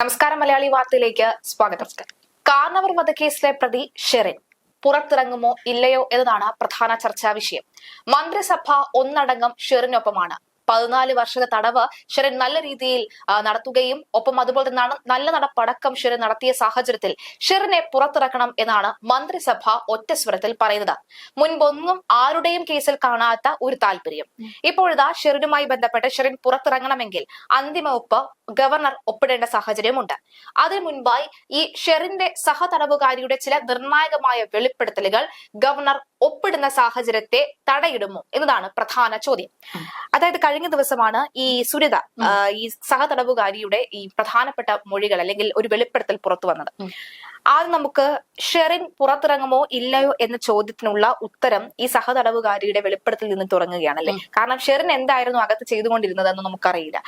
നമസ്കാരം മലയാളി വാർത്തയിലേക്ക് സ്വാഗതം. കാർണവർ വധക്കേസിലെ പ്രതി ഷെറിൻ പുറത്തിറങ്ങുമോ ഇല്ലയോ എന്നതാണ് പ്രധാന ചർച്ചാ വിഷയം. മന്ത്രിസഭ ഒന്നടങ്കം ഷെറിനൊപ്പമാണ്. പതിനാല് വർഷത്തെ തടവ് ഷെറിൻ നല്ല രീതിയിൽ നടത്തുകയും ഒപ്പം അതുപോലെ തന്നെ നല്ല നടപ്പടക്കം ഷെറിൻ നടത്തിയ സാഹചര്യത്തിൽ ഷെറിനെ പുറത്തിറക്കണം എന്നാണ് മന്ത്രിസഭ ഒറ്റ സ്വരത്തിൽ പറയുന്നത്. മുൻപൊന്നും ആരുടെയും കേസിൽ കാണാത്ത ഒരു താല്പര്യം. ഇപ്പോഴിതാ ഷെറിനുമായി ബന്ധപ്പെട്ട് ഷെറിൻ പുറത്തിറങ്ങണമെങ്കിൽ അന്തിമ ഒപ്പ് ഗവർണർ ഒപ്പിടേണ്ട സാഹചര്യമുണ്ട്. അതിനു മുൻപായി ഈ ഷെറിന്റെ സഹതടവുകാരിയുടെ ചില നിർണായകമായ വെളിപ്പെടുത്തലുകൾ ഗവർണർ ഒപ്പിടുന്ന സാഹചര്യത്തെ തടയിടുമോ എന്നതാണ് പ്രധാന ചോദ്യം. അതായത് കഴിഞ്ഞ ദിവസമാണ് ഈ സുരിത ഈ സഹതടവുകാരിയുടെ ഈ പ്രധാനപ്പെട്ട മൊഴികൾ അല്ലെങ്കിൽ ഒരു വെളിപ്പെടുത്തൽ പുറത്തു വന്നത്. ആദ്യം നമുക്ക് ഷെറിൻ പുറത്തിറങ്ങുമോ ഇല്ലയോ എന്ന ചോദ്യത്തിനുള്ള ഉത്തരം ഈ സഹതടവുകാരിയുടെ വെളിപ്പെടുത്തിൽ നിന്ന് തുടങ്ങുകയാണല്ലേ? കാരണം ഷെറിൻ എന്തായിരുന്നു അകത്ത് ചെയ്തുകൊണ്ടിരുന്നതെന്ന് നമുക്കറിയില്ല.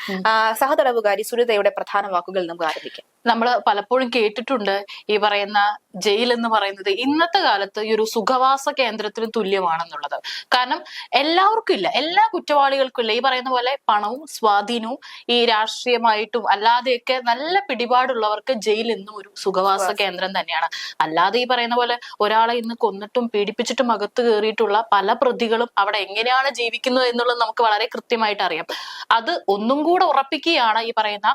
സഹതടവുകാരി സുനിതയുടെ പ്രധാന വാക്കുകൾ നമുക്ക് ആരംഭിക്കാം. നമ്മൾ പലപ്പോഴും കേട്ടിട്ടുണ്ട് ഈ പറയുന്ന ജയിൽ എന്ന് പറയുന്നത് ഇന്നത്തെ കാലത്ത് ഈ ഒരു സുഖവാസ കേന്ദ്രത്തിന് തുല്യമാണെന്നുള്ളത്. കാരണം എല്ലാവർക്കും ഇല്ല എല്ലാ കുറ്റവാളികൾക്കും ഇല്ല. ഈ പറയുന്ന പോലെ പണവും സ്വാധീനവും ഈ രാഷ്ട്രീയമായിട്ടും അല്ലാതെയൊക്കെ നല്ല പിടിപാടുള്ളവർക്ക് ജയിൽ എന്നും ഒരു സുഖവാസ. കേന്ദ്രം തന്നെയാണ്. അല്ലാതെ ഈ പറയുന്ന പോലെ ഒരാളെ ഇന്ന് കൊന്നിട്ടും പീഡിപ്പിച്ചിട്ടും അകത്ത് കയറിയിട്ടുള്ള പല പ്രതികളും അവിടെ എങ്ങനെയാണ് ജീവിക്കുന്നത് എന്നുള്ളത് നമുക്ക് വളരെ കൃത്യമായിട്ട് അറിയാം. അത് ഒന്നും കൂടെ ഉറപ്പിക്കുകയാണ് ഈ പറയുന്ന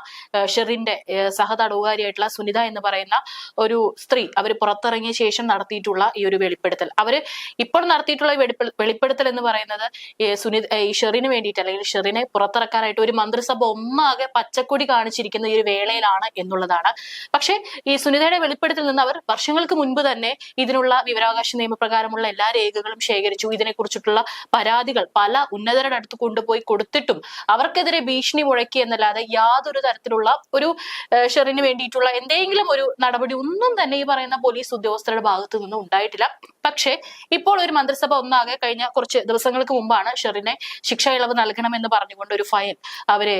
ഷെറിന്റെ സഹതടവുകാരിയായിട്ടുള്ള സുനിത എന്ന് പറയുന്ന ഒരു സ്ത്രീ അവർ പുറത്തിറങ്ങിയ ശേഷം നടത്തിയിട്ടുള്ള ഈ ഒരു വെളിപ്പെടുത്തൽ. അവർ ഇപ്പോൾ നടത്തിയിട്ടുള്ള വെളിപ്പെടുത്തൽ എന്ന് പറയുന്നത് സുനിത ഈ ഷെറിന് വേണ്ടിയിട്ട് അല്ലെങ്കിൽ ഷെറിനെ പുറത്തിറക്കാനായിട്ട് ഒരു മന്ത്രിസഭ ഒന്നാകെ പച്ചക്കൊടി കാണിച്ചിരിക്കുന്ന ഈ ഒരു വേളയിലാണ് എന്നുള്ളതാണ്. പക്ഷേ ഈ സുനിതയുടെ വെളിപ്പെടുത്തൽ നിന്ന് അവർ വർഷങ്ങൾക്ക് മുൻപ് തന്നെ ഇതിനുള്ള വിവരാവകാശ നിയമപ്രകാരമുള്ള എല്ലാ രേഖകളും ശേഖരിച്ചു. ഇതിനെക്കുറിച്ചിട്ടുള്ള പരാതികൾ പല ഉന്നതരുടെ അടുത്ത് കൊണ്ടുപോയി കൊടുത്തിട്ടും അവർക്കെതിരെ ഭീഷണി മുഴക്കി എന്നല്ലാതെ യാതൊരു തരത്തിലുള്ള ഒരു ഷെറിന് വേണ്ടിയിട്ടുള്ള എന്തെങ്കിലും ഒരു നടപടി ഒന്നും തന്നെ ഈ പറയുന്ന പോലീസ് ഉദ്യോഗസ്ഥരുടെ ഭാഗത്തു നിന്നും ഉണ്ടായിട്ടില്ല. പക്ഷേ ഇപ്പോൾ ഒരു മന്ത്രിസഭ ഒന്നാകെ കഴിഞ്ഞ കുറച്ച് ദിവസങ്ങൾക്ക് മുമ്പാണ് ഷെറിനെ ശിക്ഷ ഇളവ് നൽകണമെന്ന് പറഞ്ഞുകൊണ്ട് ഒരു ഫയൽ അവരെ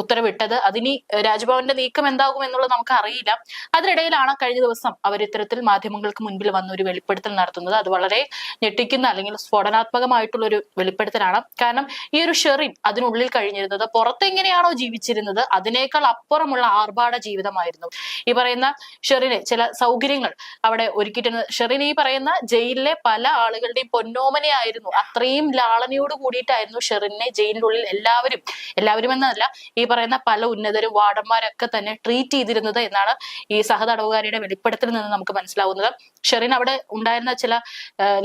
ഉത്തരവിട്ടത്. അതിനി രാജ്ഭവന്റെ നീക്കം എന്താകും എന്നുള്ളത് നമുക്ക് അറിയില്ല അതിനിടയിലാണ് കഴിഞ്ഞ ദിവസം അവർ ഇത്തരത്തിൽ മാധ്യമങ്ങൾക്ക് മുൻപിൽ വന്ന ഒരു വെളിപ്പെടുത്തൽ നടത്തുന്നത് അത് വളരെ ഞെട്ടിക്കുന്ന അല്ലെങ്കിൽ സ്ഫോടനാത്മകമായിട്ടുള്ള ഒരു വെളിപ്പെടുത്തലാണ്. കാരണം ഈ ഒരു ഷെറിൻ അതിനുള്ളിൽ കഴിഞ്ഞിരുന്നത് പുറത്തെങ്ങനെയാണോ ജീവിച്ചിരുന്നത് അതിനേക്കാൾ അപ്പുറമുള്ള ആർഭാട ജീവിതമായിരുന്നു. ഈ പറയുന്ന ഷെറിന് ചില സൗകര്യങ്ങൾ അവിടെ ഒരുക്കിയിട്ടുണ്ട്. ഷെറിൻ ഈ പറയുന്ന ജയിലിലെ പല ആളുകളുടെയും പൊന്നോമനയായിരുന്നു. അത്രയും ലാളനയോട് കൂടിയിട്ടായിരുന്നു ഷെറിനെ ജയിലിനുള്ളിൽ എല്ലാവരും എല്ലാവരും എന്നല്ല ഈ പറയുന്ന പല ഉന്നതരും വാർഡന്മാരൊക്കെ തന്നെ ട്രീറ്റ് ചെയ്തിരുന്നത് എന്നാണ് ഈ സഹതടവുകാരിയുടെ വെളിപ്പെടുത്തലിൽ നിന്ന് നമുക്ക് മനസ്സിലാവുന്നത്. ഷെറിൻ അവിടെ ഉണ്ടായിരുന്ന ചില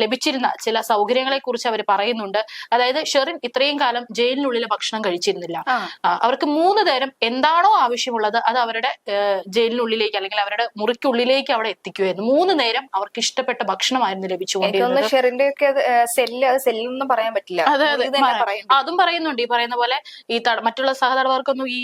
ലഭിച്ചിരുന്ന ചില സൗകര്യങ്ങളെ കുറിച്ച് അവർ പറയുന്നുണ്ട്. അതായത് ഷെറിൻ ഇത്രയും കാലം ജയിലിനുള്ളിൽ ഭക്ഷണം കഴിച്ചിരുന്നില്ല. അവർക്ക് മൂന്ന് നേരം എന്താണോ ആവശ്യമുള്ളത് അത് അവരുടെ ജയിലിനുള്ളിലേക്ക് അല്ലെങ്കിൽ അവരുടെ മുറിക്കുള്ളിലേക്ക് അവിടെ എത്തിക്കുമായിരുന്നു. മൂന്ന് നേരം അവർക്ക് ഇഷ്ടപ്പെട്ട ഭക്ഷണമായിരുന്നു ലഭിച്ചു ലഭിച്ചുകൊണ്ടിരുന്നത് ഷെറിന്റെ ഒക്കെ സെല്ല് അത് സെല്ലൊന്നും പറയാൻ പറ്റില്ല. അതും പറയുന്നുണ്ട്. ഈ പറയുന്ന പോലെ ഈ മറ്റുള്ള സഹതടവർക്കൊന്നും ഈ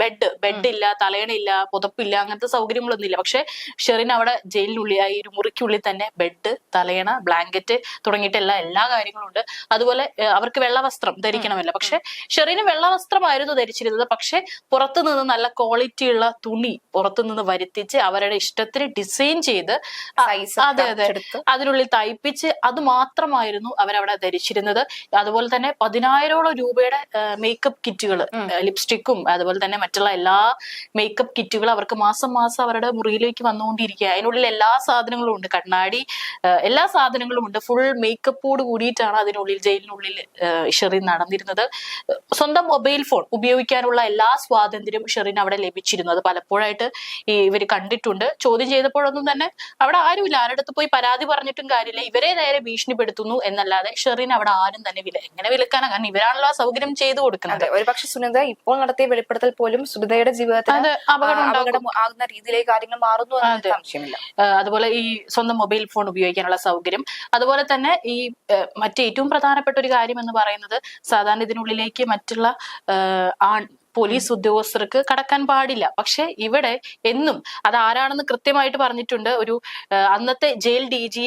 ബെഡ് ബെഡ് ഇല്ല തലയണയില്ല പുതപ്പില്ല അങ്ങനത്തെ സൗകര്യങ്ങളൊന്നും ഇല്ല പക്ഷെ ഷെറിൻ അവിടെ ജയിലിനുള്ളിൽ ആ ഒരു മുറിക്കുള്ളിൽ തന്നെ ബെഡ് തലയണ ബ്ലാങ്കറ്റ് തുടങ്ങിയിട്ടുള്ള എല്ലാ കാര്യങ്ങളും ഉണ്ട്. അതുപോലെ അവർക്ക് വെള്ള വസ്ത്രം ധരിക്കണമല്ലോ പക്ഷെ ഷെറിന് വെള്ള വസ്ത്രമായിരുന്നു ധരിച്ചിരുന്നത്. പക്ഷെ പുറത്തു നിന്ന് നല്ല ക്വാളിറ്റി ഉള്ള തുണി പുറത്തു നിന്ന് വരുത്തിച്ച് അവരുടെ ഇഷ്ടത്തിന് ഡിസൈൻ ചെയ്ത് അതെ അതെ. അതിനുള്ളിൽ തയ്പ്പിച്ച് അത് മാത്രമായിരുന്നു അവരവിടെ ധരിച്ചിരുന്നത്. അതുപോലെ തന്നെ പതിനായിരോളം രൂപയുടെ മേക്കപ്പ് കിറ്റുകൾ ലിപ്സ്റ്റിക്കും അതുപോലെ തന്നെ മറ്റുള്ള എല്ലാ മേക്കപ്പ് കിറ്റുകളും അവർക്ക് മാസം മാസം അവരുടെ മുറിയിലേക്ക് വന്നുകൊണ്ടിരിക്കുക അതിനുള്ളിൽ എല്ലാ സാധനങ്ങളും ഉണ്ട്. കണ്ണാടി എല്ലാ സാധനങ്ങളും ഉണ്ട്. ഫുൾ മേക്കപ്പോട് കൂടിയിട്ടാണ് അതിനുള്ളിൽ ജയിലിനുള്ളിൽ ഷെറിൻ നടന്നിരുന്നത്. സ്വന്തം മൊബൈൽ ഫോൺ ഉപയോഗിക്കാനുള്ള എല്ലാ സ്വാതന്ത്ര്യം ഷെറിൻ അവിടെ ലഭിച്ചിരുന്നു അത് പലപ്പോഴായിട്ട് ഈ ഇവർ കണ്ടിട്ടുണ്ട്. ചോദ്യം ചെയ്തപ്പോഴൊന്നും തന്നെ അവിടെ ആരുമില്ല. ആരുടെ അടുത്ത് പോയി പരാതി പറഞ്ഞിട്ടും കാര്യമില്ല. ഇവരെ നേരെ ഭീഷണിപ്പെടുത്തുന്നു എന്നല്ലാതെ ഷെറിൻ അവിടെ ആരും തന്നെ വില എങ്ങനെ വിലക്കാനാ? കാരണം ഇവരാണല്ലോ ആ സൗകര്യം ചെയ്തു കൊടുക്കുന്നത്. അതെ. ഒരുപക്ഷെ സുനിത ഇപ്പോൾ നടത്തിയ വെളിപ്പെടുത്തൽ പോലും സുനിതയുടെ ജീവിതത്തിൽ അപകടം ആകുന്ന രീതിയിലേക്ക് കാര്യങ്ങൾ മാറുന്നു അതുപോലെ ഈ സ്വന്തം മൊബൈൽ ഫോൺ ഉപയോഗിക്കാനുള്ള സൗകര്യം. അതുപോലെ തന്നെ ഈ മറ്റേറ്റവും പ്രധാനപ്പെട്ട ഒരു കാര്യം എന്ന് പറയുന്നത് സാധാരണ ഇതിനുള്ളിലേക്ക് മറ്റുള്ള ആൺ പോലീസ് ഉദ്യോഗസ്ഥർക്ക് കടക്കാൻ പാടില്ല. പക്ഷെ ഇവിടെ എന്നും അത് ആരാണെന്ന് കൃത്യമായിട്ട് പറഞ്ഞിട്ടുണ്ട്. ഒരു അന്നത്തെ ജയിൽ ഡി ജി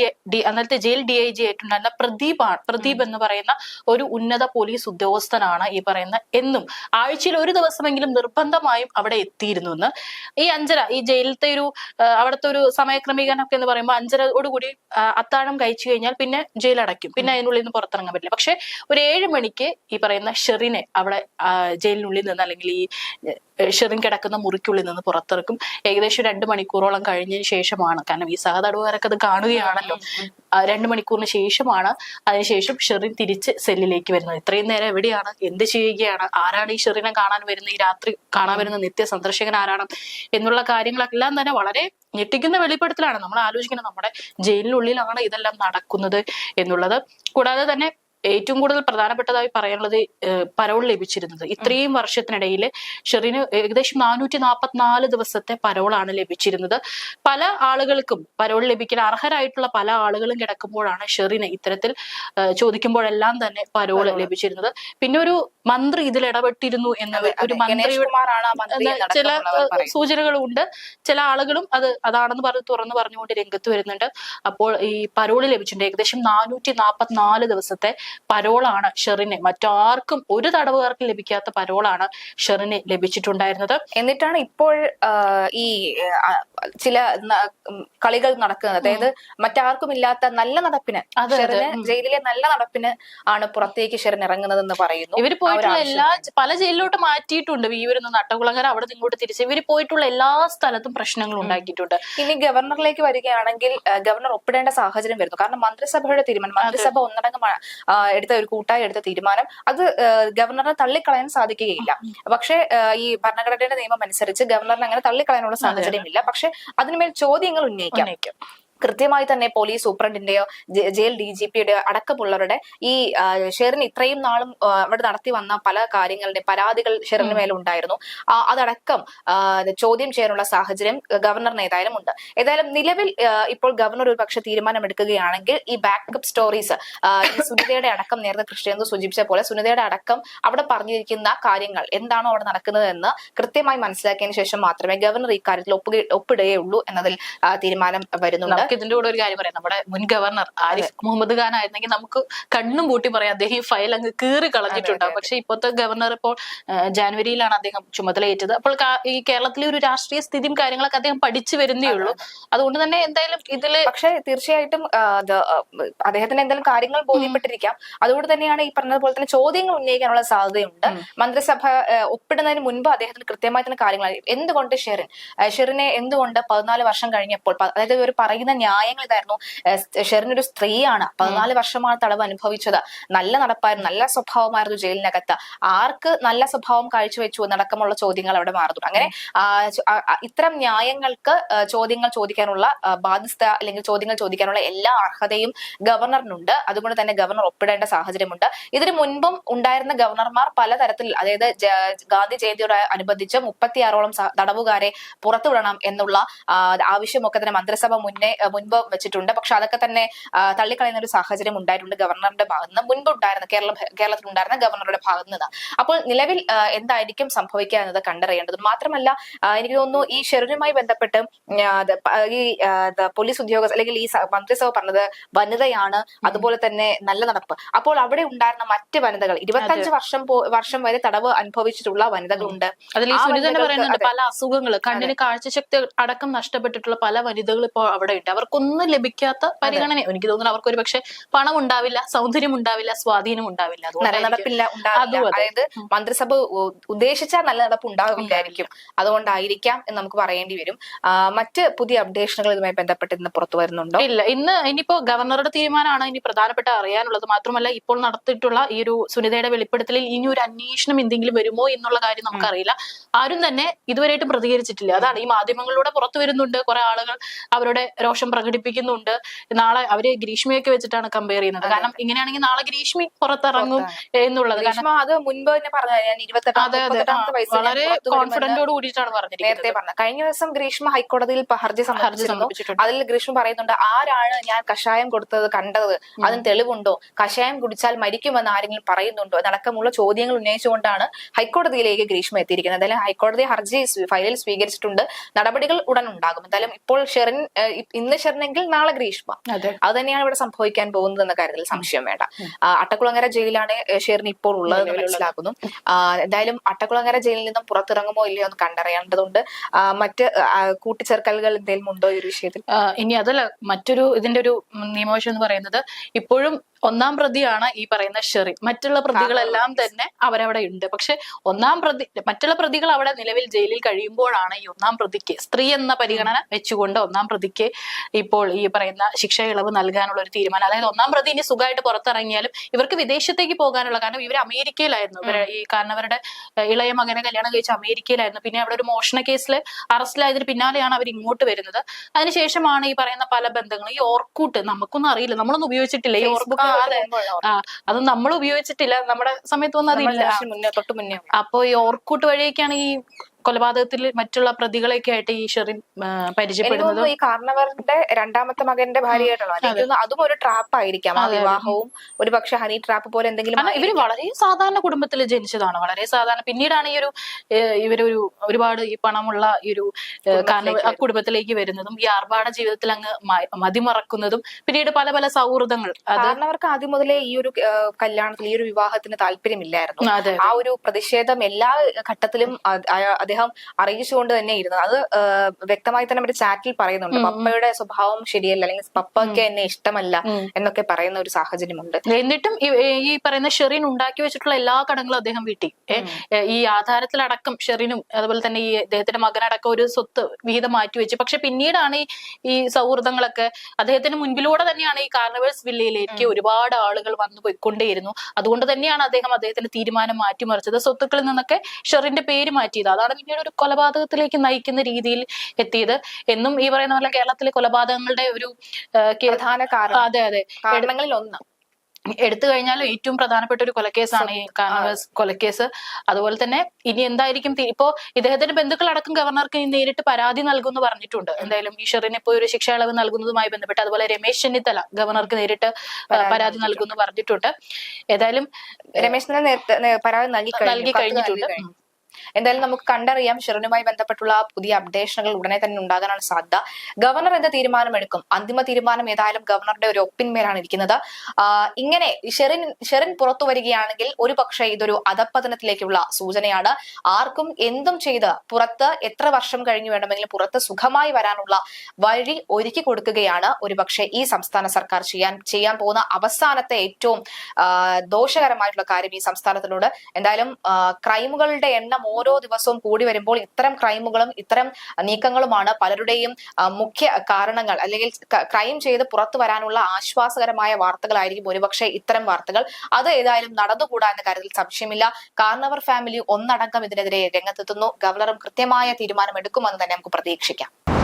അന്നത്തെ ജയിൽ ഡി ഐ ജി ആയിട്ടുണ്ടായിരുന്ന പ്രദീപ് പ്രദീപ് എന്ന് പറയുന്ന ഒരു ഉന്നത പോലീസ് ഉദ്യോഗസ്ഥനാണ് ഈ പറയുന്ന എന്നും. ആഴ്ചയിൽ ഒരു ദിവസമെങ്കിലും നിർബന്ധമായും അവിടെ എത്തിയിരുന്നു എന്ന്. ഈ അഞ്ചര ഈ ജയിലത്തെ ഒരു അവിടുത്തെ ഒരു സമയക്രമീകരണം ഒക്കെ എന്ന് പറയുമ്പോൾ അഞ്ചരയോടുകൂടി അത്താഴം കഴിച്ചു കഴിഞ്ഞാൽ പിന്നെ ജയിൽ അടയ്ക്കും പിന്നെ അതിനുള്ളിൽ നിന്ന് പുറത്തിറങ്ങാൻ പറ്റില്ല. പക്ഷെ ഒരു ഏഴ് മണിക്ക് ഈ പറയുന്ന ഷെറിനെ അവിടെ ജയിലിനുള്ളിൽ നിന്ന് അല്ലെങ്കിൽ അല്ലെങ്കിൽ ഈ ഷെറിൻ കിടക്കുന്ന മുറിക്കുള്ളിൽ നിന്ന് പുറത്തിറക്കും. ഏകദേശം രണ്ട് മണിക്കൂറോളം കഴിഞ്ഞതിന് ശേഷമാണ്. കാരണം ഈ സഹതടവുകാരൊക്കെ അത് കാണുകയാണല്ലോ. രണ്ട് മണിക്കൂറിന് ശേഷമാണ് അതിനുശേഷം ഷെറിൻ തിരിച്ച് സെല്ലിലേക്ക് വരുന്നത്. ഇത്രയും നേരം എവിടെയാണ്? എന്ത് ചെയ്യുകയാണ്? ആരാണ് ഈ ഷെറിനെ കാണാൻ വരുന്നത്? ഈ രാത്രി കാണാൻ വരുന്ന നിത്യ സന്ദർശകൻ ആരാണ്? എന്നുള്ള കാര്യങ്ങളെല്ലാം തന്നെ വളരെ ഞെട്ടിക്കുന്ന വെളിപ്പെടുത്തലാണ്. നമ്മൾ ആലോചിക്കുന്നത് നമ്മുടെ ജയിലിനുള്ളിലാണ് ഇതെല്ലാം നടക്കുന്നത് എന്നുള്ളത്. കൂടാതെ തന്നെ ഏറ്റവും കൂടുതൽ പ്രധാനപ്പെട്ടതായി പറയാനുള്ളത് പരോൾ ലഭിച്ചിരുന്നത്. ഇത്രയും വർഷത്തിനിടയിൽ ഷെറിന് ഏകദേശം നാനൂറ്റി നാൽപ്പത്തിനാല് ദിവസത്തെ പരോളാണ് ലഭിച്ചിരുന്നത്. പല ആളുകൾക്കും പരോൾ ലഭിക്കാൻ അർഹരായിട്ടുള്ള പല ആളുകളും കിടക്കുമ്പോഴാണ് ഷെറിന് ഇത്തരത്തിൽ ചോദിക്കുമ്പോഴെല്ലാം തന്നെ പരോൾ ലഭിച്ചിരുന്നത്. പിന്നെ ഒരു മന്ത്രി ഇതിൽ ഇടപെട്ടിരുന്നു എന്ന ഒരു മന്ത്രിമാരാണ് മന്ത്രിയുടെ ചില. സൂചനകളുണ്ട്. ചില ആളുകളും അത് അതാണെന്ന് പറഞ്ഞ് തുറന്നു പറഞ്ഞുകൊണ്ട് രംഗത്ത് വരുന്നുണ്ട്. അപ്പോൾ ഈ പരോൾ ലഭിച്ചിട്ടുണ്ട്. ഏകദേശം നാനൂറ്റി നാൽപ്പത്തിനാല് ദിവസത്തെ പരോളാണ് ഷെറിന്. മറ്റാർക്കും ഒരു തടവുകാർക്കും ലഭിക്കാത്ത പരോളാണ് ഷെറിന് ലഭിച്ചിട്ടുണ്ടായിരുന്നത്. എന്നിട്ടാണ് ഇപ്പോൾ ഈ ചില കളികൾ നടക്കുന്നത്. അതായത് മറ്റാർക്കും ഇല്ലാത്ത നല്ല നടപ്പിന്. ജയിലിലെ നല്ല നടപ്പിന് ആണ് പുറത്തേക്ക് ഷെറിൻ ഇറങ്ങുന്നതെന്ന് പറയുന്നു. ഇവർ ആ പോയിട്ടുള്ള എല്ലാ പല ജയിലിലോട്ട് മാറ്റിയിട്ടുണ്ട്. വീവരുന്ന നട്ടകുളങ്ങര അവിടെ നിന്ന് ഇങ്ങോട്ട് തിരിച്ച് ഇവർ പോയിട്ടുള്ള എല്ലാ സ്ഥലത്തും പ്രശ്നങ്ങൾ ഉണ്ടാക്കിയിട്ടുണ്ട്. ഇനി ഗവർണറിലേക്ക് വരികയാണെങ്കിൽ ഗവർണർ ഒപ്പിടേണ്ട സാഹചര്യം വരുന്നു. കാരണം മന്ത്രിസഭയുടെ തീരുമാനം മന്ത്രിസഭ ഒന്നടങ്കം എടുത്ത ഒരു കൂട്ടായി എടുത്ത തീരുമാനം. അത് ഗവർണറിനെ തള്ളിക്കളയാൻ സാധിക്കുകയില്ല. പക്ഷേ ഈ ഭരണഘടനയുടെ നിയമം അനുസരിച്ച് ഗവർണറിനെ അങ്ങനെ തള്ളിക്കളയാനുള്ള സാഹചര്യമില്ല പക്ഷെ അതിനുമേൽ ചോദ്യങ്ങൾ ഉന്നയിക്കും. കൃത്യമായി തന്നെ പോലീസ് സൂപ്രണ്ടിന്റെയോ ജയിൽ ഡി ജി പിയുടെയോ അടക്കമുള്ളവരുടെ ഈ ഷെറിന് ഇത്രയും നാളും അവിടെ നടത്തി വന്ന പല കാര്യങ്ങളുടെ പരാതികൾ ഷെറിന് മേലുണ്ടായിരുന്നു. അതടക്കം ചോദ്യം ചെയ്യാനുള്ള സാഹചര്യം ഗവർണറിന് ഏതായാലും ഉണ്ട്. ഏതായാലും നിലവിൽ ഇപ്പോൾ ഗവർണർ ഒരു പക്ഷെ തീരുമാനമെടുക്കുകയാണെങ്കിൽ ഈ ബാക്കപ്പ് സ്റ്റോറീസ് സുനിതയുടെ അടക്കം നേരത്തെ കൃഷ്ണേന്ദു സൂചിപ്പിച്ച പോലെ സുനിതയുടെ അടക്കം അവിടെ പറഞ്ഞിരിക്കുന്ന കാര്യങ്ങൾ എന്താണോ അവിടെ നടക്കുന്നത് എന്ന് കൃത്യമായി മനസ്സിലാക്കിയതിനു ശേഷം മാത്രമേ ഗവർണർ ഇക്കാര്യത്തിൽ ഒപ്പുക ഒപ്പിടുകയുള്ളൂ എന്നതിൽ തീരുമാനം വരുന്നുണ്ട്. ഇതിന്റെ കൂടെ ഒരു കാര്യം പറയാം. നമ്മുടെ മുൻ ഗവർണർ ആരിഫ് മുഹമ്മദ് ഖാൻ ആയിരുന്നെങ്കിൽ നമുക്ക് കണ്ണും പൂട്ടി പറയാം അദ്ദേഹം ഈ ഫയൽ അങ്ങ് കീറി കളഞ്ഞിട്ടുണ്ടാവും പക്ഷെ ഇപ്പോഴത്തെ ഗവർണർ ഇപ്പോൾ ജനുവരിയിലാണ് അദ്ദേഹം ചുമതലയേറ്റത്. അപ്പോൾ ഈ കേരളത്തിലെ ഒരു രാഷ്ട്രീയ സ്ഥിതിയും കാര്യങ്ങളൊക്കെ അദ്ദേഹം പഠിച്ചു വരുന്നേ ഉള്ളൂ. അതുകൊണ്ട് തന്നെ എന്തായാലും ഇതിൽ പക്ഷെ തീർച്ചയായിട്ടും അദ്ദേഹത്തിന് എന്തെങ്കിലും കാര്യങ്ങൾ ബോധ്യപ്പെട്ടിരിക്കാം. അതുകൊണ്ട് തന്നെയാണ് ഈ പറഞ്ഞതുപോലെ തന്നെ ചോദ്യങ്ങൾ ഉന്നയിക്കാനുള്ള സാധ്യതയുണ്ട്. മന്ത്രിസഭ ഒപ്പിടുന്നതിന് മുൻപ് അദ്ദേഹത്തിന് കൃത്യമായി തന്നെ കാര്യങ്ങൾ. എന്തുകൊണ്ട് ഷെറിൻ ഷെറിനെ എന്തുകൊണ്ട് പതിനാല് വർഷം കഴിഞ്ഞപ്പോൾ അതായത് ഇവർ പറയുന്ന ന്യായങ്ങൾ ഇതായിരുന്നു. ഷെറിന് ഷെറിൻ ഒരു സ്ത്രീയാണ്. പതിനാല് വർഷമാണ് തടവ് അനുഭവിച്ചത്. നല്ല നടപ്പായിരുന്നു. നല്ല സ്വഭാവമായിരുന്നു ജയിലിനകത്ത്. ആർക്ക് നല്ല സ്വഭാവം കാഴ്ചവെച്ചു എന്നടക്കമുള്ള ചോദ്യങ്ങൾ അവിടെ മാറുന്നു അങ്ങനെ ഇത്തരം ന്യായങ്ങൾക്ക് ചോദ്യങ്ങൾ ചോദിക്കാനുള്ള ബാധ്യസ്ഥ അല്ലെങ്കിൽ ചോദ്യങ്ങൾ ചോദിക്കാനുള്ള എല്ലാ അർഹതയും ഗവർണറിനുണ്ട്. അതുകൊണ്ട് തന്നെ ഗവർണർ ഒപ്പിടേണ്ട സാഹചര്യമുണ്ട്. ഇതിനു മുൻപും ഉണ്ടായിരുന്ന ഗവർണർമാർ പലതരത്തിൽ അതായത് ഗാന്ധി ജയന്തിയോട് അനുബന്ധിച്ച് മുപ്പത്തിയാറോളം തടവുകാരെ പുറത്തുവിടണം എന്നുള്ള ആവശ്യമൊക്കെ തന്നെ മന്ത്രിസഭ മുന്നേ മുൻപ് വെച്ചിട്ടുണ്ട്. പക്ഷെ അതൊക്കെ തന്നെ തള്ളിക്കളയുന്ന ഒരു സാഹചര്യം ഉണ്ടായിട്ടുണ്ട് ഗവർണറുടെ ഭാഗത്ത് നിന്ന് മുൻപ് ഉണ്ടായിരുന്ന കേരള കേരളത്തിൽ ഉണ്ടായിരുന്ന ഗവർണറുടെ ഭാഗത്ത് നിന്ന് അപ്പോൾ നിലവിൽ എന്തായിരിക്കും സംഭവിക്കുക എന്നത് കണ്ടറിയേണ്ടത്. മാത്രമല്ല എനിക്ക് തോന്നുന്നു ഈ ഷെറിനുമായി ബന്ധപ്പെട്ട് ഈ പോലീസ് ഉദ്യോഗസ്ഥ അല്ലെങ്കിൽ ഈ മന്ത്രിസഭ പറഞ്ഞത് വനിതയാണ്. അതുപോലെ തന്നെ നല്ല നടപ്പ്. അപ്പോൾ അവിടെ ഉണ്ടായിരുന്ന മറ്റ് വനിതകൾ ഇരുപത്തഞ്ച് വർഷം വർഷം വരെ തടവ് അനുഭവിച്ചിട്ടുള്ള വനിതകളുണ്ട്. അതിൽ പറയുന്നുണ്ട് പല അസുഖങ്ങൾ കണ്ണിന് കാഴ്ചശക്തി അടക്കം നഷ്ടപ്പെട്ടിട്ടുള്ള പല വനിതകൾ ഇപ്പോൾ അവിടെ ഉണ്ട്. അവർക്കൊന്നും ലഭിക്കാത്ത പരിഗണന എനിക്ക് തോന്നുന്നു അവർക്ക് ഒരു പക്ഷെ പണം ഉണ്ടാവില്ല സൗന്ദര്യം ഉണ്ടാവില്ല സ്വാധീനം ഉണ്ടാവില്ല. നടപ്പില്ല. അതായത് മന്ത്രിസഭ ഉദ്ദേശിച്ച നല്ല നടപ്പ് ഉണ്ടാവില്ലായിരിക്കും. അതുകൊണ്ടായിരിക്കാം എന്ന് നമുക്ക് പറയേണ്ടി വരും. മറ്റ് പുതിയ അപ്ഡേഷനുകൾ ഇതുമായി ബന്ധപ്പെട്ട് ഇന്ന് പുറത്തു വരുന്നുണ്ടോ? ഇല്ല. ഇന്ന് ഇനിയിപ്പോ ഗവർണറുടെ തീരുമാനമാണ് ഇനി പ്രധാനപ്പെട്ട അറിയാനുള്ളത്. മാത്രമല്ല ഇപ്പോൾ നടത്തിയിട്ടുള്ള ഈ ഒരു സുനിതയുടെ വെളിപ്പെടുത്തലിൽ ഇനി ഒരു അന്വേഷണം എന്തെങ്കിലും വരുമോ എന്നുള്ള കാര്യം നമുക്കറിയില്ല. ആരും തന്നെ ഇതുവരെയായിട്ടും പ്രതികരിച്ചിട്ടില്ല. അതാണ് ഈ മാധ്യമങ്ങളിലൂടെ പുറത്തു വരുന്നുണ്ട്. കുറെ ആളുകൾ അവരുടെ രോഷം പ്രകടിപ്പിക്കുന്നുണ്ട്. നാളെ അവർ ഗ്രീഷ്മയൊക്കെ വെച്ചിട്ടാണ് കമ്പയർ ചെയ്യുന്നത്. കാരണം ഇങ്ങനെയാണെങ്കിൽ നാളെ ഗ്രീഷ്മി പുറത്തിറങ്ങും എന്നുള്ളത്. കാരണം അത് മുൻപ് തന്നെ പറഞ്ഞ വളരെ കോൺഫിഡന്റോട് കൂടിയിട്ടാണ് പറഞ്ഞത് നേരത്തെ പറഞ്ഞത്. കഴിഞ്ഞ ദിവസം ഗ്രീഷ്മ ഹൈക്കോടതിയിൽ ഹർജി സമർപ്പിച്ചിരുന്നു. സമർപ്പിച്ചിട്ടുണ്ട്. അതിൽ ഗ്രീഷ്മ പറയുന്നുണ്ട് ആരാണ് ഞാൻ കഷായം കൊടുത്തത് കണ്ടത്? അതിന് തെളിവുണ്ടോ? കഷായം കുടിച്ചാൽ മരിക്കുമെന്ന് ആരെങ്കിലും പറയുന്നുണ്ടോ? എന്നടക്കമുള്ള ചോദ്യങ്ങൾ ഉന്നയിച്ചുകൊണ്ടാണ് ഹൈക്കോടതിയിലേക്ക് ഗ്രീഷ്മ എത്തിയിരിക്കുന്നത്. എന്തായാലും ഹൈക്കോടതി ഹർജി ഫയലിൽ സ്വീകരിച്ചിട്ടുണ്ട്. നടപടികൾ ഉടൻ ഉണ്ടാകും. എന്തായാലും ഇപ്പോൾ ഷെറിൻ ഇന്ന് ഷെറിനെങ്കിൽ നാളെ ഗ്രീഷ്മ. അതെ. തന്നെയാണ് ഇവിടെ സംഭവിക്കാൻ പോകുന്നത് എന്ന കാര്യത്തിൽ സംശയം വേണ്ട. അട്ടക്കുളങ്ങര ജയിലാണ് ഷെറിന് ഇപ്പോൾ ഉള്ളതെന്ന് മനസ്സിലാക്കുന്നു. എന്തായാലും അട്ടക്കുളങ്ങര ജയിലിൽ നിന്നും പുറത്തിറങ്ങുമോ ഇല്ലയോ എന്ന് കണ്ടറിയേണ്ടതുണ്ട്. മറ്റ് കൂട്ടിച്ചേർക്കലുകൾ എന്തെങ്കിലും ഉണ്ടോ ഈ ഒരു വിഷയത്തിൽ? ഇനി അതല്ല മറ്റൊരു ഇതിന്റെ ഒരു നിയമവശം എന്ന് പറയുന്നത് ഇപ്പോഴും ഒന്നാം പ്രതിയാണ് ഈ പറയുന്ന ഷെറിൻ. മറ്റുള്ള പ്രതികളെല്ലാം തന്നെ അവരവിടെ ഉണ്ട് പക്ഷെ ഒന്നാം പ്രതി മറ്റുള്ള പ്രതികൾ അവിടെ നിലവിൽ ജയിലിൽ കഴിയുമ്പോഴാണ് ഈ ഒന്നാം പ്രതിക്ക് സ്ത്രീ എന്ന പരിഗണന വെച്ചുകൊണ്ട് ഒന്നാം പ്രതിക്ക് ഇപ്പോൾ ഈ പറയുന്ന ശിക്ഷ ഇളവ് നൽകാനുള്ള ഒരു തീരുമാനം. അതായത് ഒന്നാം പ്രതി ഇനി സുഖമായിട്ട് പുറത്തിറങ്ങിയാലും ഇവർക്ക് വിദേശത്തേക്ക് പോകാനുള്ള കാരണം ഇവർ അമേരിക്കയിലായിരുന്നു. ഇവർ ഈ കാരണം അവരുടെ ഇളയ മകനെ കല്യാണം കഴിച്ച അമേരിക്കയിലായിരുന്നു. പിന്നെ അവിടെ ഒരു മോഷണ കേസിൽ അറസ്റ്റിലായതിന് പിന്നാലെയാണ് അവർ ഇങ്ങോട്ട് വരുന്നത്. അതിനുശേഷമാണ് ഈ പറയുന്ന പല ബന്ധങ്ങളും. ഈ ഓർക്കൂട്ട് നമുക്കൊന്നും അറിയില്ല. നമ്മളൊന്നും ഉപയോഗിച്ചിട്ടില്ല. ഈ ഓർക്കൂട്ട് ആ, അത് നമ്മൾ ഉപയോഗിച്ചിട്ടില്ല. നമ്മുടെ സമയത്തൊന്നും അതില്ല. അപ്പൊ തൊട്ട് മുന്നേ അപ്പോ ഈ ഓർക്കൂട്ട് വഴിയൊക്കെയാണ് ഈ കൊലപാതകത്തിൽ മറ്റുള്ള പ്രതികളെയൊക്കെ ആയിട്ട് ഈ ഷെറിൻ പരിചയപ്പെടുന്നത്? ഈ കാർണവറിന്റെ രണ്ടാമത്തെ മകന്റെ ഭാര്യയായിട്ടുള്ള എനിക്ക് അതും ഒരു ട്രാപ്പ് ആയിരിക്കാം ആ വിവാഹവും ഒരു പക്ഷെ ഹണി ട്രാപ്പ് പോലെ എന്തെങ്കിലും ഇവർ വളരെ സാധാരണ കുടുംബത്തിൽ ജനിച്ചതാണ്. വളരെ സാധാരണ. പിന്നീടാണ് ഈ ഒരു ഇവരൊരു ഒരുപാട് ഈ പണമുള്ള ഈ ഒരു കുടുംബത്തിലേക്ക് വരുന്നതും. ഈ ആർഭാട ജീവിതത്തിൽ അങ്ങ് മതിമറക്കുന്നതും പിന്നീട് പല പല സൗഹൃദങ്ങൾ. കാരണവർക്ക് ആദ്യം മുതലേ ഈ ഒരു കല്യാണത്തിൽ ഈ ഒരു വിവാഹത്തിന് താല്പര്യമില്ലായിരുന്നു. ആ ഒരു പ്രതിഷേധം എല്ലാ ഘട്ടത്തിലും അദ്ദേഹം അറിയിച്ചുകൊണ്ട് തന്നെ ഇരുന്നത് അത് വ്യക്തമായി തന്നെ നമ്മുടെ ചാറ്റിൽ പറയുന്നുണ്ട്. പപ്പയുടെ സ്വഭാവം ശരിയല്ല അല്ലെങ്കിൽ പപ്പയ്ക്ക് എന്നെ ഇഷ്ടമല്ല എന്നൊക്കെ പറയുന്ന ഒരു സാഹചര്യമുണ്ട്. എന്നിട്ടും ഈ- പറയുന്ന ഷെറിൻ ഉണ്ടാക്കി വെച്ചിട്ടുള്ള എല്ലാ കടങ്ങളും അദ്ദേഹം വീട്ടി. ഈ ആധാരത്തിലടക്കം ഷെറിനും അതുപോലെ തന്നെ ഈ അദ്ദേഹത്തിന്റെ മകനടക്കം ഒരു സ്വത്ത് വിഹിതം മാറ്റിവെച്ചു പക്ഷെ പിന്നീടാണ് ഈ ഈ സൗഹൃദങ്ങളൊക്കെ അദ്ദേഹത്തിന് മുൻപിലൂടെ തന്നെയാണ് ഈ കാർണിവേഴ്സ് വില്ലയിലേക്ക് ഒരുപാട് ആളുകൾ വന്നു പോയിക്കൊണ്ടേയിരുന്നു. അതുകൊണ്ട് തന്നെയാണ് അദ്ദേഹം അദ്ദേഹത്തിന്റെ തീരുമാനം മാറ്റിമറിച്ചത്. സ്വത്തുക്കളിൽ നിന്നൊക്കെ ഷെറിന്റെ പേര് മാറ്റിയത്. അതാണ് പിന്നീട് ഒരു കൊലപാതകത്തിലേക്ക് നയിക്കുന്ന രീതിയിൽ എത്തിയത്. എന്നും ഈ പറയുന്ന പോലെ കേരളത്തിലെ കൊലപാതകങ്ങളുടെ ഒരു പ്രധാന കാരണം. അതെ അതെ. കാരണങ്ങളിൽ ഒന്ന്. എടുത്തു കഴിഞ്ഞാൽ ഏറ്റവും പ്രധാനപ്പെട്ട ഒരു കൊലക്കേസാണ് ഈ കാനവേഴ്സ് കൊലക്കേസ്. അതുപോലെ തന്നെ ഇനി എന്തായിരിക്കും ഇപ്പോ ഇദ്ദേഹത്തിന്റെ ബന്ധുക്കൾ അടക്കം ഗവർണർക്ക് നേരിട്ട് പരാതി നൽകുമെന്ന് പറഞ്ഞിട്ടുണ്ട്. എന്തായാലും ഈശ്വറിന് ഇപ്പോ ഇപ്പോൾ ഒരു ശിക്ഷ ഇളവ് നൽകുന്നതുമായി ബന്ധപ്പെട്ട് അതുപോലെ രമേശ് ചെന്നിത്തല ഗവർണർക്ക് നേരിട്ട് പരാതി നൽകുമെന്ന് പറഞ്ഞിട്ടുണ്ട്. ഏതായാലും രമേശ് പരാതി നൽകി നൽകി കഴിഞ്ഞിട്ടുണ്ട്. എന്തായാലും നമുക്ക് കണ്ടറിയാം ഷെറിനുമായി ബന്ധപ്പെട്ടുള്ള പുതിയ അപ്ഡേഷനുകൾ ഉടനെ തന്നെ ഉണ്ടാകാനാണ് സാധ്യത. ഗവർണർ എന്ത് തീരുമാനമെടുക്കും? അന്തിമ തീരുമാനം ഏതായാലും ഗവർണറുടെ ഒരു ഒപ്പിന്മേലാണ് ഇരിക്കുന്നത്. ഇങ്ങനെ ഷെറിൻ ഷെറിൻ പുറത്തു വരികയാണെങ്കിൽ ഒരു പക്ഷേ ഇതൊരു അധപ്പതനത്തിലേക്കുള്ള സൂചനയാണ്. ആർക്കും എന്തും ചെയ്ത് പുറത്ത് എത്ര വർഷം കഴിഞ്ഞു വേണമെങ്കിലും പുറത്ത് സുഖമായി വരാനുള്ള വഴി ഒരുക്കി കൊടുക്കുകയാണ്. ഒരുപക്ഷെ ഈ സംസ്ഥാന സർക്കാർ ചെയ്യാൻ ചെയ്യാൻ പോകുന്ന അവസാനത്തെ ഏറ്റവും ദോഷകരമായിട്ടുള്ള കാര്യം ഈ സംസ്ഥാനത്തിനോട്. എന്തായാലും ക്രൈമുകളുടെ എണ്ണം ഓരോ ദിവസവും കൂടി വരുമ്പോൾ ഇത്തരം ക്രൈമുകളും ഇത്തരം നീക്കങ്ങളുമാണ് പലരുടെയും മുഖ്യ കാരണങ്ങൾ അല്ലെങ്കിൽ ക്രൈം ചെയ്ത് പുറത്തു വരാനുള്ള ആശ്വാസകരമായ വാർത്തകളായിരിക്കും ഒരുപക്ഷെ ഇത്തരം വാർത്തകൾ. അത് ഏതായാലും നടന്നുകൂടാ എന്ന കാര്യത്തിൽ സംശയമില്ല. കാർണവർ ഫാമിലി ഒന്നടങ്കം ഇതിനെതിരെ രംഗത്തെത്തുന്നു. ഗവർണറും കൃത്യമായ തീരുമാനം എടുക്കുമെന്ന് തന്നെ നമുക്ക് പ്രതീക്ഷിക്കാം.